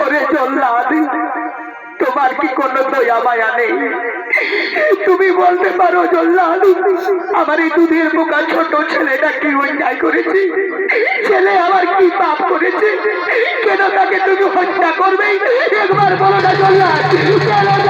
ওরে জল্লাদ, তোমার কি কোনো দয়া মায়া নেই? তুমি বলতে পারো জল্লাদ, আমার এই দুধের বোকা ছোট ছেলেটা কি অন্যায় করেছে? ছেলে আমার কি পাপ করেছে? তাকে তুমি হত্যা করবে একবার বলো না জল্লাদ।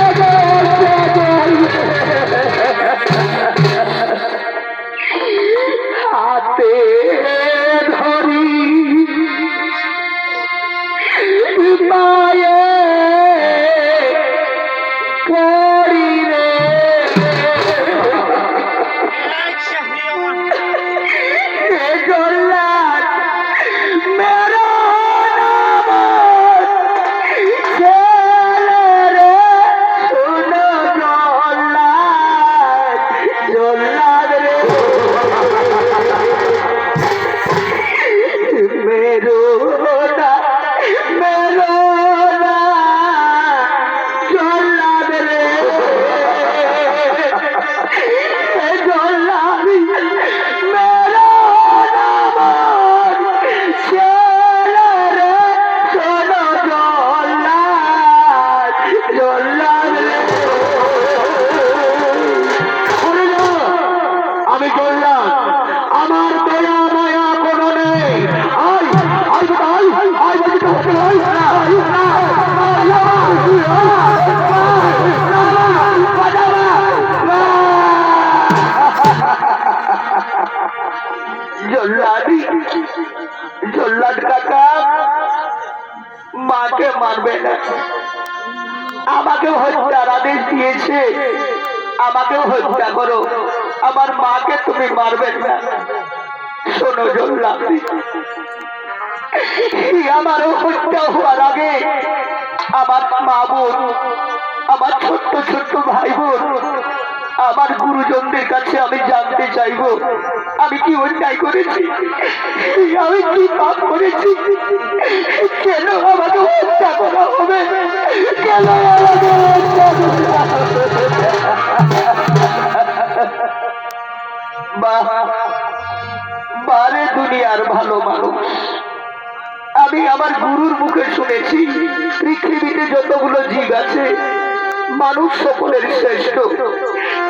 মাকে না। আমাকে হত্যার আদেশ দিয়েছে। আমাকে হত্যা করো। আমার মাকে তুমি মারবে না। শোনো জল্লাদি। আমার হত্যা হওয়ার আগে আমার মা বোন, আমার ছোট্ট ছোট্ট ভাই বোন আমার গুরুজনদের কাছে আমি জানতে চাইব। আমি কি অন্যায় করেছি? আমি কি পাপ করেছি? কেন আমাকে হত্যা করা হবে? কেন আমাকে হত্যা বারে দুনিয়ার ভালো মানুষ। আমি আমার গুরুর মুখে শুনেছি, পৃথিবীতে যতগুলো জীব আছে মানুষ সকলের শ্রেষ্ঠ।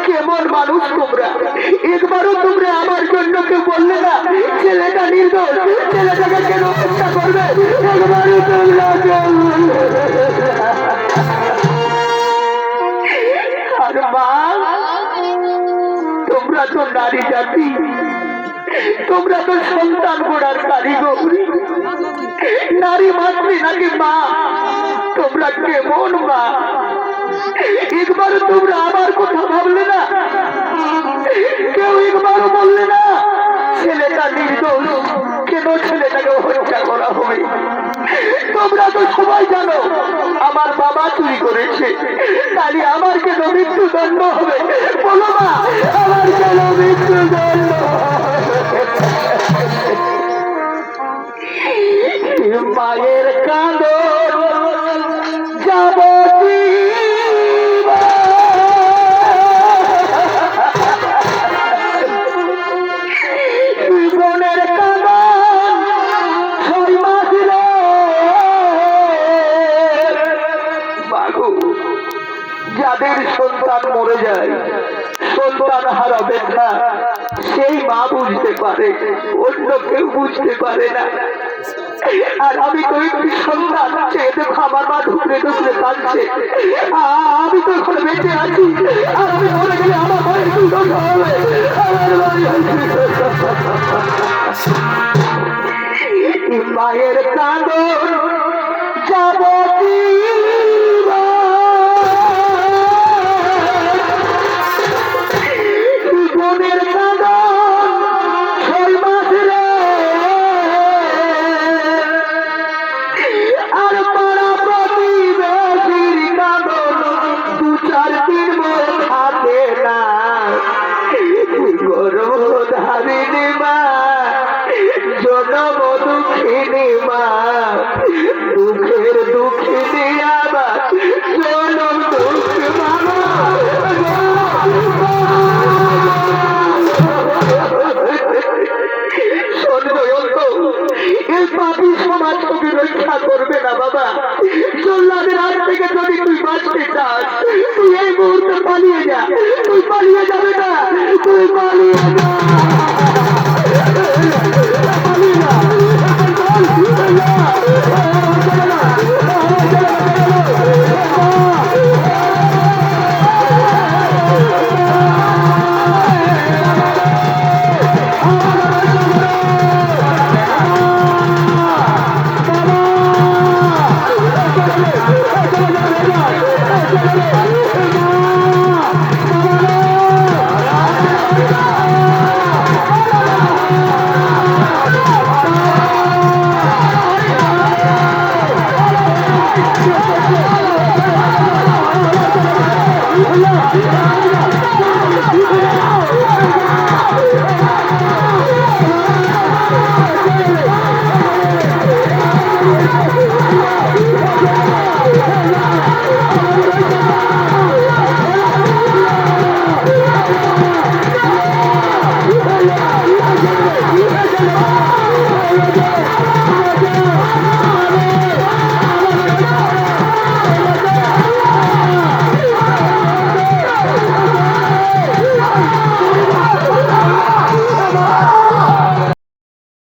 কেমন মানুষ তোমরা? একবারও তোমরা আমার জন্য কেউ বললে না, ছেলেটা নির্দোষ, ছেলেটাকে কেন হত্যা করবে? একবারও তোমরা। আর মা, তোমরা তো নারী জাতি, তোমরা তো সন্তান গোড়ার কারিগর। নারী মাতৃ নাকি মা? তোমরা কেমন মা? একবার তোমরা আমার কথা ভাবলে না। কেউ একবারও বললে না, ছেলেটা নির্দোষ, কেন ছেলেটাকে হত্যা করা হবে? তোমরা তো সবাই জানো, আমার বাবা চুরি করেছে। তাহলে আমার কেন মৃত্যুদণ্ড হবে? বলো মা, আমার কেন মৃত্যুদণ্ড? মায়ের কাঁদ। যাদের সন্তান মরে যায়। সন্তান হারাবে না। সেই মা বুঝতে পারে, অন্য কেউ বুঝতে পারে না। আর আমি তো একটি সন্তান চেয়ে দেখো আমার মা ঢুকরে ঢুকরে কাঁদছে। আমি তো এখন বেঁচে আছি। আর আমি মরে গেলে আমার কি দশা হবে? আমার মায়ের কাঁদন যাব Yeah.